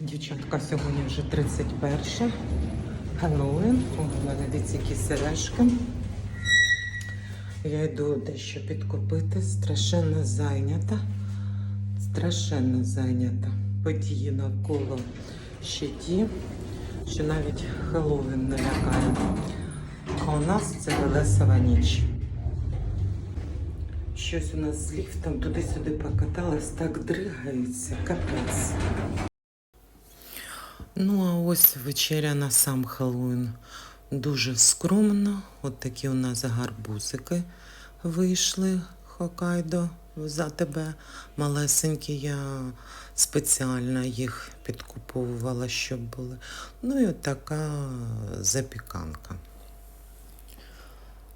Дівчатка, сьогодні вже 31 Хеллоуін. О, У мене дивіться, які сережки. Я йду дещо підкупити. Страшенно зайнята. Страшенно зайнята. Події навколо ще ті, що навіть Хеллоуін не лякає. А у нас це Велесова ніч. Щось у нас з ліфтом туди-сюди покаталось, так дригається, капець. Ну, а ось вечеря на сам Хеллоуін. Дуже скромно. От такі у нас гарбузики вийшли Хокайдо за тебе. Малесенькі я спеціально їх підкуповувала, щоб були. Ну і от така запіканка.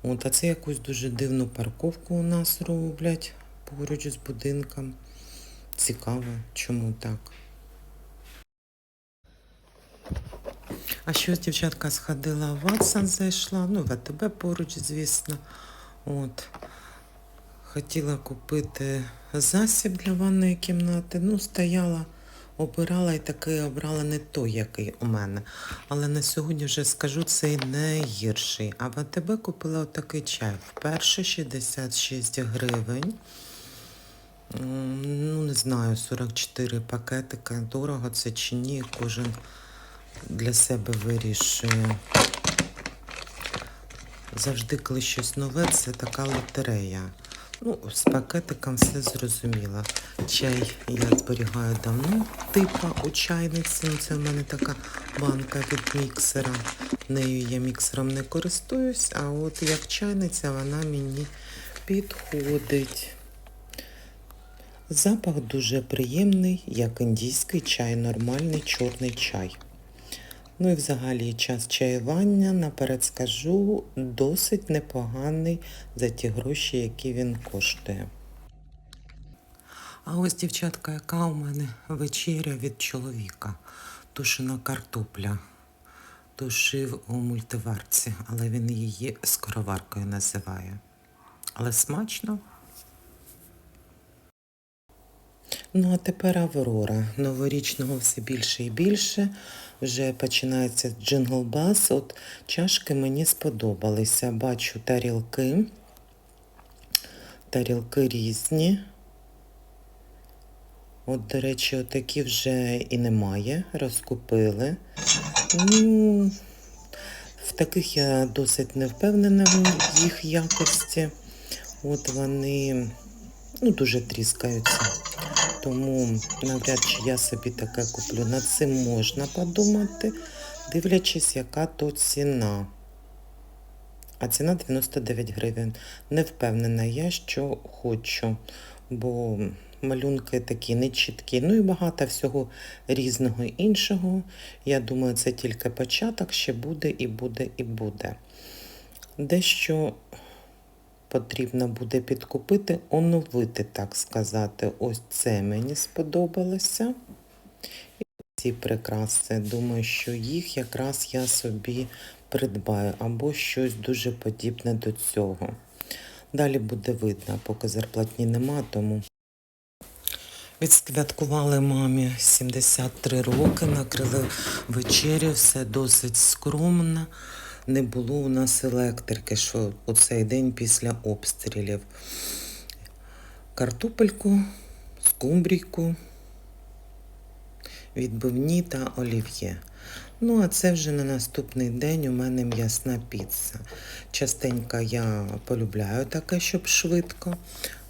От, а це якусь дуже дивну парковку у нас роблять поруч з будинком. Цікаво, чому так. А щось дівчатка сходила в Ватсон зайшла, ну, в АТБ поруч, звісно. От. Хотіла купити засіб для ванної кімнати. Ну, стояла, обирала і такий обрала не той, який у мене. Але на сьогодні вже скажу, цей не гірший. А в АТБ купила отакий чай. Вперше 66 гривень. Ну, не знаю, 44 пакетика. Дорого це чи ні, кожен для себе вирішує. Завжди, коли щось нове, це така лотерея. Ну, з пакетиком все зрозуміло. Чай я зберігаю давно, типа у чайниці. Ну, Це в мене така банка від міксера. Нею я міксером не користуюсь, а от як чайниця вона мені підходить. Запах дуже приємний, як індійський чай, нормальний чорний чай. Ну і взагалі час чаювання, наперед скажу, досить непоганий за ті гроші, які він коштує. А ось, дівчатка, яка у мене вечеря від чоловіка. Тушена картопля. Тушив у мультиварці, але він її скороваркою називає. Але смачно. Ну, а тепер Аврора. Новорічного все більше і більше. Вже починається джингл бас. От чашки мені сподобалися. Бачу тарілки. Тарілки різні. От, до речі, отакі вже і немає. Розкупили. Ну, в таких я досить не впевнена в їх якості. От вони ну, дуже тріскаються. Тому навряд чи я собі таке куплю. Над цим можна подумати, дивлячись, яка то ціна. А ціна 99 гривень. Не впевнена я, що хочу, бо малюнки такі нечіткі. Ну і багато всього різного іншого. Я думаю, це тільки початок, ще буде і буде і буде. Дещо потрібно буде підкупити, оновити, так сказати. Ось це мені сподобалося. І ці прикраси. Думаю, що їх якраз я собі придбаю або щось дуже подібне до цього. Далі буде видно, поки зарплатні нема, тому. Відсвяткували мамі 73 роки, накрили вечерю, все досить скромно. Не було у нас електрики, що у цей день після обстрілів. Картопельку, скумбрійку, відбивні та олів'є. Ну, а це вже на наступний день у мене м'ясна піца. Частенько я полюбляю таке, щоб швидко.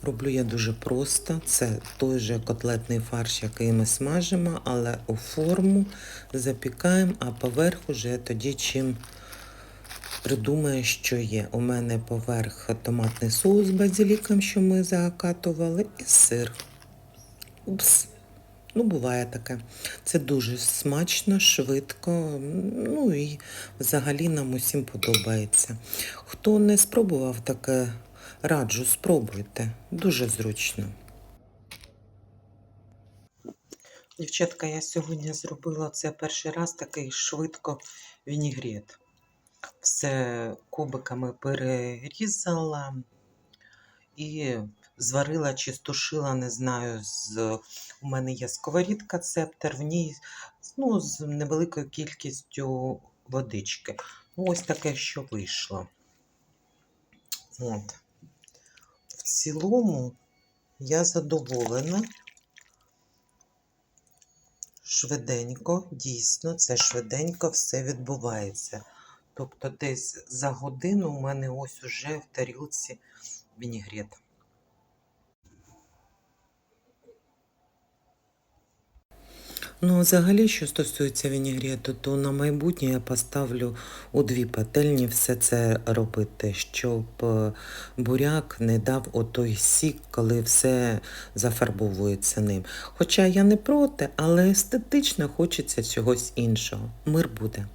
Роблю я дуже просто. Це той же котлетний фарш, який ми смажимо, але у форму запікаємо, а поверх уже тоді чим придумає, що є. У мене поверх томатний соус з базиліком, що ми закатували, і сир. Упс. Ну, буває таке. Це дуже смачно, швидко. Ну і взагалі нам усім подобається. Хто не спробував таке, раджу, спробуйте. Дуже зручно. Дівчатка, я сьогодні зробила це перший раз такий швидко вінігрет. Все кубиками перерізала і зварила чи стушила, не знаю, з... у мене є сковорідка цептер, в ній ну, з невеликою кількістю водички. Ну, ось таке, що вийшло. От. В цілому я задоволена. Швиденько, дійсно, це швиденько все відбувається. Тобто десь за годину у мене ось уже в тарілці вінігрет. Ну, взагалі, що стосується вінігрету, то на майбутнє я поставлю у дві пательні все це робити, щоб е, буряк не дав отой сік, коли все зафарбовується ним. Хоча я не проти, але естетично хочеться чогось іншого. Мир буде.